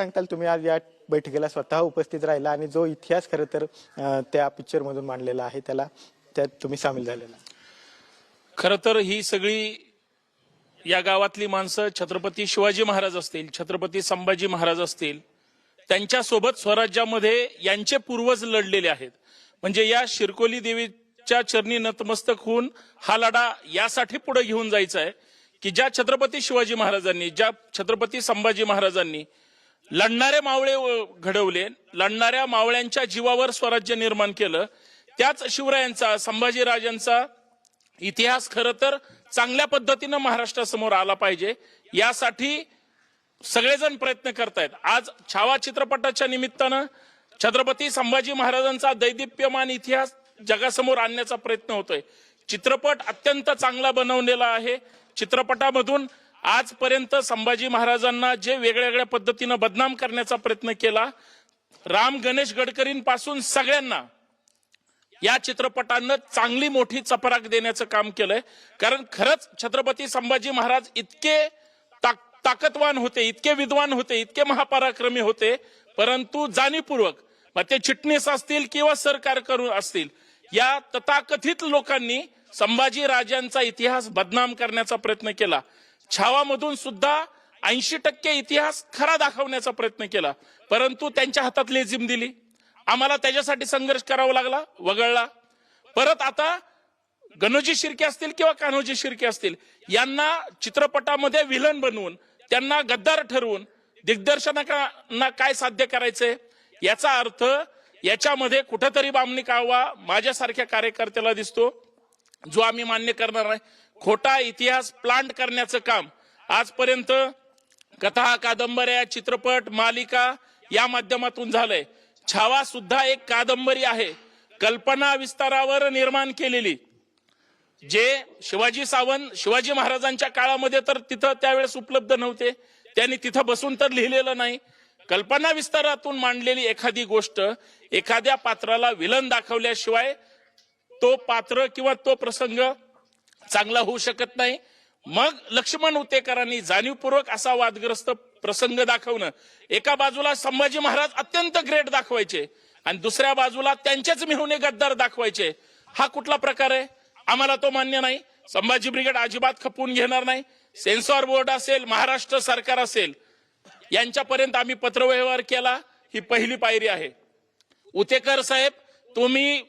सांगताल तुम्ही आज या बैठकीला स्वतः उपस्थित राहिला आणि जो इतिहास खरं तर त्या पिक्चर मधून मांडलेला आहे त्याला त्यात तुम्ही सामील झालेला खर तर ही सगळी या गावातली माणसं छत्रपती शिवाजी महाराज असतील छत्रपती संभाजी महाराज असतील त्यांच्यासोबत स्वराज्यामध्ये यांचे पूर्वज लढलेले आहेत. म्हणजे या शिरकोली देवीच्या चरणी नतमस्तक होऊन हा लढा यासाठी पुढे घेऊन जायचा आहे की ज्या छत्रपती शिवाजी महाराजांनी ज्या छत्रपती संभाजी महाराजांनी लढणारे मावळे घडवले लढणाऱ्या मावळ्यांच्या जीवावर स्वराज्य निर्माण केलं. त्याच शिवरायांचा संभाजीराजांचा इतिहास खरं तर चांगल्या पद्धतीनं महाराष्ट्रासमोर आला पाहिजे. यासाठी सगळेजण प्रयत्न करतायत. आज छावा चित्रपटाच्या निमित्तानं छत्रपती संभाजी महाराजांचा दैदिप्यमान इतिहास जगासमोर आणण्याचा प्रयत्न होतोय. चित्रपट अत्यंत चांगला बनवलेला आहे. चित्रपटामधून आजपर्यंत संभाजी महाराजांना जे वेगळ्या वेगळ्या पद्धतीनं बदनाम करण्याचा प्रयत्न केला राम गणेश गडकरींपासून सगळ्यांना या चित्रपटानं चांगली मोठी चपराक देण्याचं काम केलंय. कारण खरंच छत्रपती संभाजी महाराज इतके ताक- ताकदवान होते इतके विद्वान होते इतके महापराक्रमी होते परंतु जाणीवपूर्वक मग ते चिटणीस असतील किंवा सरकार करून असतील या तथाकथित लोकांनी संभाजी राजांचा इतिहास बदनाम करण्याचा प्रयत्न केला. छावामधून सुद्धा ऐंशी टक्के इतिहास खरा दाखवण्याचा प्रयत्न केला. परंतु त्यांच्या हातात लेझिम दिली. आम्हाला त्याच्यासाठी संघर्ष करावा लागला वगळला. परत आता गणोजी शिर्के असतील किंवा कान्होजी शिर्के असतील यांना चित्रपटामध्ये विलन बनवून त्यांना गद्दार ठरवून दिग्दर्शकांना काय साध्य करायचंय याचा अर्थ याच्यामध्ये कुठंतरी बामणी कावा माझ्यासारख्या कार्यकर्त्याला दिसतो जो आम्ही मान्य करणार नाही. खोटा इतिहास प्लांट करण्याचं काम. आजपर्यंत कथा कादंबऱ्या चित्रपट मालिका या माध्यमातून झालंय. छावा सुद्धा एक कादंबरी आहे. कल्पना विस्तारावर निर्माण केलेली. जे शिवाजी सावंत शिवाजी महाराजांच्या काळामध्ये तर तिथं त्यावेळेस उपलब्ध नव्हते. त्यांनी तिथं बसून तर लिहिलेलं नाही. कल्पना विस्तारातून मांडलेली एखादी गोष्ट एखाद्या पात्राला विलन दाखवल्याशिवाय तो पात्र किंवा तो प्रसंग चांगला होऊ शकत नाही. मग लक्ष्मण उतेकरांनी जाणीवपूर्वक असा वादग्रस्त प्रसंग दाखवणं. एका बाजूला संभाजी महाराज अत्यंत ग्रेट दाखवायचे आणि दुसऱ्या बाजूला त्यांचेच मिळवणे गद्दार दाखवायचे. हा कुठला प्रकार आहे? आम्हाला तो मान्य नाही. संभाजी ब्रिगेड अजिबात खपवून घेणार नाही. सेन्सॉर बोर्ड असेल महाराष्ट्र सरकार असेल यांच्यापर्यंत आम्ही पत्रव्यवहार केला. ही पहिली पायरी आहे. उतेकर साहेब तुम्ही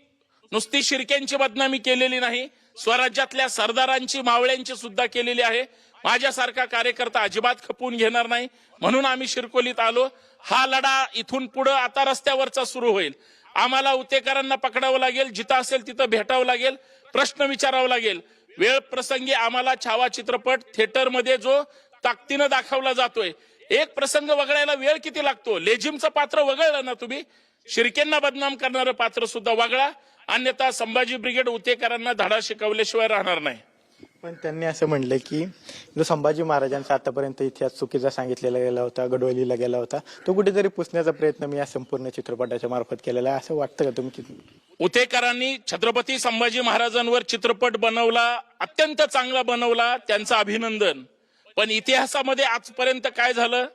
नुसती शिरक्यांची बदनामी केलेली नाही. स्वराज्यातल्या सरदारांची मावळ्यांची सुद्धा केलेली आहे. माझ्यासारखा कार्यकर्ता अजिबात खपवून घेणार नाही. म्हणून आम्ही शिरकोलीत आलो. हा लढा इथून पुढे आता रस्त्यावरचा सुरू होईल. आम्हाला उतेकरांना पकडावं लागेल जिथं असेल तिथं भेटावं लागेल प्रश्न विचारावा लागेल. वेळ प्रसंगी आम्हाला छावा चित्रपट थिएटरमध्ये जो ताकदीनं दाखवला जातोय. एक प्रसंग वगळायला वेळ किती लागतो? लेझिमचं पात्र वगळलं ना तुम्ही? शिर्केंना बदनाम करणारं पात्र सुद्धा वगळा. अन्यथा संभाजी ब्रिगेड उतेकरांना धडा शिकवल्याशिवाय राहणार नाही. पण त्यांनी असं म्हणलं की जो संभाजी महाराजांचा आतापर्यंत इतिहास चुकीचा सांगितलेला गेला होता गडवलीला गेला होता तो कुठेतरी पुसण्याचा प्रयत्न मी या संपूर्ण चित्रपटाच्या मार्फत केलेला आहे. असं वाटतं का तुम्ही उतेकरांनी छत्रपती संभाजी महाराजांवर चित्रपट बनवला अत्यंत चांगला बनवला त्यांचं अभिनंदन. पण इतिहासामध्ये आजपर्यंत काय झालं?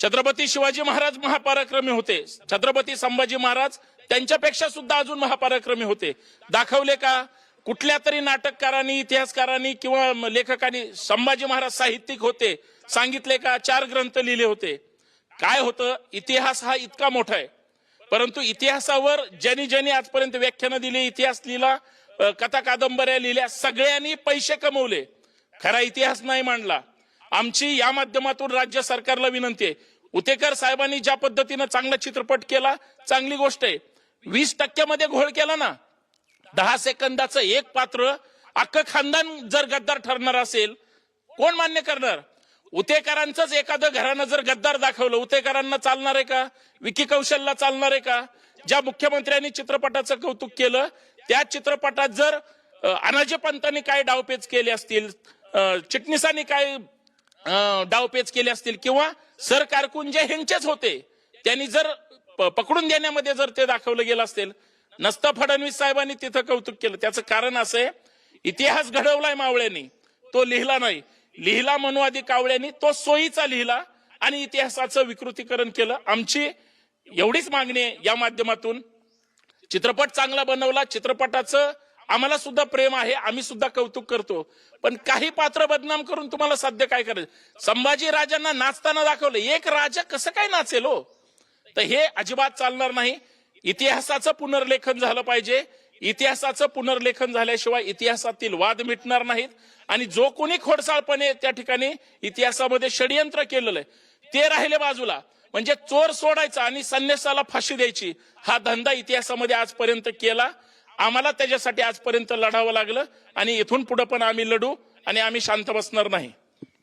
छत्रपती शिवाजी महाराज महापराक्रमी होते. छत्रपती संभाजी महाराज त्यांच्यापेक्षा सुद्धा अजून महापराक्रमी होते. दाखवले का? कुठल्या तरी नाटककारांनी इतिहासकारांनी किंवा लेखकांनी संभाजी महाराज साहित्यिक होते. सांगितले का? चार ग्रंथ लिहिले होते. काय होतं? इतिहास हा इतका मोठा आहे. परंतु इतिहासावर ज्यांनी ज्यांनी आजपर्यंत व्याख्यानं दिली इतिहास लिहिला कथा कादंबऱ्या लिहिल्या सगळ्यांनी पैसे कमवले. खरा इतिहास नाही मांडला. आमची या माध्यमातून राज्य सरकारला विनंती आहे. उतेकर साहेबांनी ज्या पद्धतीनं चांगला चित्रपट केला चांगली गोष्ट आहे. वीस टक्क्यामध्ये घोळ केला ना दहा सेकंदाचं एक पात्र अख्खं खानदान जर गद्दार ठरणार असेल कोण मान्य करणार? उतेकरांचंच एखादं घरानं जर गद्दार दाखवलं उतेकरांना चालणार आहे का? विकी कौशलला चालणार आहे का? ज्या मुख्यमंत्र्यांनी चित्रपटाचं कौतुक केलं त्या चित्रपटात जर अनाजपंतांनी पंतांनी काय डावपेच केले असतील चिटणीसांनी काय डावपेच केले असतील किंवा सर कारकून जे ह्यांचेच होते त्यांनी जर पकडून देण्यामध्ये जर ते दाखवलं गेलं असेल नसतं फडणवीस साहेबांनी तिथं कौतुक केलं. त्याचं कारण असं आहे इतिहास घडवलाय मावळ्यांनी. तो लिहिला नाही. लिहिला मनुवादी कावळ्यांनी तो सोयीचा लिहिला आणि इतिहासाचं विकृतीकरण केलं. आमची एवढीच मागणी आहे या माध्यमातून. चित्रपट चांगला बनवला चित्रपटाचं आम्हाला सुद्धा प्रेम आहे आम्ही सुद्धा कौतुक करतो. पण काही पात्र बदनाम करून तुम्हाला सध्या काय करायचं? संभाजी राजांना नाचताना दाखवलं. एक राजा कसं काय नाचेल हो? तर हे अजिबात चालणार नाही. इतिहासाचं पुनर्लेखन झालं पाहिजे. इतिहासाचं पुनर्लेखन झाल्याशिवाय इतिहासातील वाद मिटणार नाहीत. आणि जो कोणी खोडसाळपणे त्या ठिकाणी इतिहासामध्ये षडयंत्र केलेलं आहे ते राहिले बाजूला. म्हणजे चोर सोडायचा आणि संन्यासाला फाशी द्यायची हा धंदा इतिहासामध्ये आजपर्यंत केला. आम्हाला त्याच्यासाठी आजपर्यंत लढावं लागलं. आणि इथून पुढे पण आम्ही लढू आणि आम्ही शांत बसणार नाही.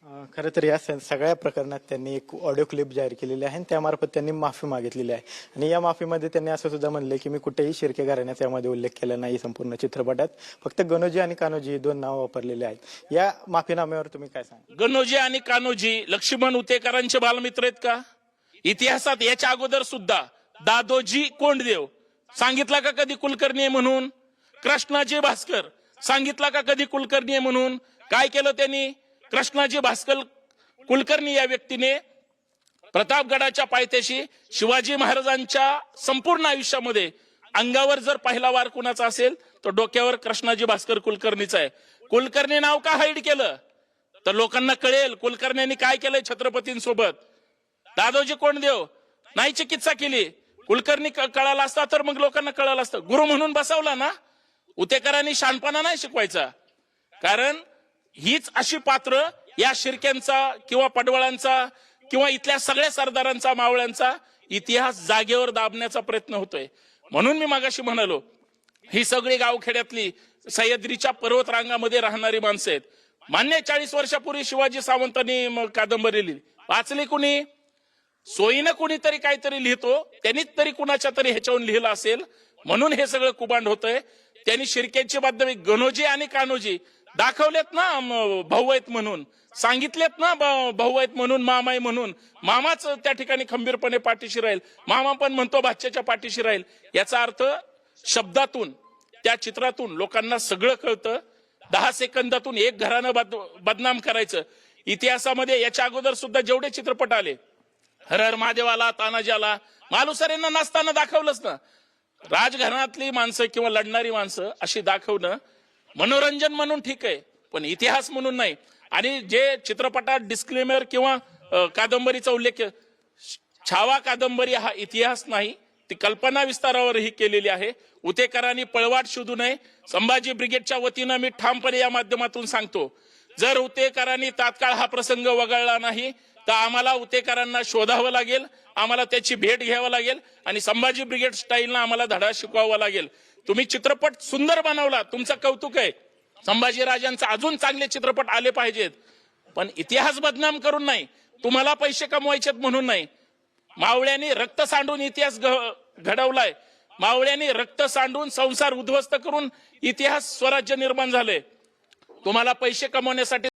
खरं तर या स- सगळ्या प्रकरणात त्यांनी एक ऑडिओ क्लिप जाहीर केलेली आहे आणि त्यामार्फत त्यांनी माफी मागितलेली आहे. आणि या माफीमध्ये त्यांनी असं सुद्धा म्हणले की मी कुठेही शिर्के घराण्याचा यामध्ये उल्लेख केला नाही संपूर्ण चित्रपटात. फक्त गणोजी आणि कान्होजी ही दोन नावं वापरलेली आहेत. या माफीनाम्यावर तुम्ही काय सांगा गणोजी आणि कान्होजी लक्ष्मण उतेकरांचे बालमित्र आहेत का? इतिहासात याच्या अगोदर सुद्धा दादोजी कोंडदेव. सांगितला का कधी कुलकर्णी आहे म्हणून? कृष्णाजी भास्कर. सांगितला का कधी कुलकर्णी आहे म्हणून? काय केलं त्यांनी? कृष्णाजी भास्कर कुलकर्णी या व्यक्तीने प्रतापगडाच्या पायथ्याशी शिवाजी महाराजांच्या संपूर्ण आयुष्यामध्ये अंगावर जर पहिला वार कुणाचा असेल तर डोक्यावर कृष्णाजी भास्कर कुलकर्णीचा आहे. कुलकर्णी नाव का हाईड केलं? तर लोकांना कळेल कुलकर्ण्यांनी काय केलंय छत्रपतींसोबत. दादोजी कोंडदेव नाही चिकित्सा केली. कुलकर्णी कळाला असता तर मग लोकांना कळालं असतं. गुरु म्हणून बसवला ना? उतेकरांनी शानपणा नाही शिकवायचा. कारण हीच अशी पात्र या शिरक्यांचा किंवा पडवळांचा किंवा इथल्या सगळ्या सरदारांचा मावळ्यांचा इतिहास जागेवर दाबण्याचा प्रयत्न होतोय. म्हणून मी मागाशी म्हणालो ही सगळी गावखेड्यातली सह्याद्रीच्या पर्वत रांगामध्ये राहणारी माणसं आहेत. मान्य चाळीस वर्षापूर्वी शिवाजी सावंतांनी कादंबरी लिहिली. वाचली कुणी? सोयीनं कुणीतरी काहीतरी लिहितो त्यांनीच तरी कुणाच्या तरी ह्याच्यावर लिहिलं असेल. म्हणून हे सगळं कुबांड होतंय. त्यांनी शिरक्यांची बातमी गणोजी आणि कान्होजी दाखवलेत ना भाऊ आहेत म्हणून. सांगितलेत ना भाऊ आहेत म्हणून मामा आहे म्हणून. मामाच त्या ठिकाणी खंबीरपणे पाठीशी राहील. मामा पण म्हणतो भाच्याच्या पाठीशी राहील. याचा अर्थ शब्दातून त्या चित्रातून लोकांना सगळं कळतं. दहा सेकंदातून एक घरानं बद- बदनाम करायचं. इतिहासामध्ये याच्या अगोदर सुद्धा जेवढे चित्रपट आले हर हर महादेवाला तानाजी आला मालुसरेंना नाचताना दाखवलंच ना. राजघराण्यातली माणसं किंवा लढणारी माणसं अशी दाखवणं मनोरंजन म्हणून ठीक आहे पण इतिहास म्हणून नाही. आणि जे चित्रपटात डिस्क्लेमर किंवा कादंबरीचा उल्लेख छावा कादंबरी हा इतिहास नाही ती कल्पना विस्तारावरही केलेली आहे. उतेकरांनी पळवाट शोधू नये. संभाजी ब्रिगेडच्या वतीनं मी ठामपणे या माध्यमातून सांगतो जर उतेकरांनी तात्काळ हा प्रसंग वगळला नाही तर आम्हाला उतेकरांना शोधावं लागेल आम्हाला त्याची भेट घ्यावं लागेल आणि संभाजी ब्रिगेड स्टाईलनं आम्हाला धडा शिकवावा लागेल. तुम्ही चित्रपट सुंदर बनवला तुमचं कौतुक आहे. संभाजीराजांचा अजून चांगले चित्रपट आले पाहिजेत. पण इतिहास बदनाम करून नाही तुम्हाला पैसे कमवायचेत म्हणून नाही. मावळ्यांनी रक्त सांडून इतिहास घडवलाय. मावळ्यांनी रक्त सांडून संसार उद्ध्वस्त करून इतिहास स्वराज्य निर्माण झाले. तुम्हाला पैसे कमवण्यासाठी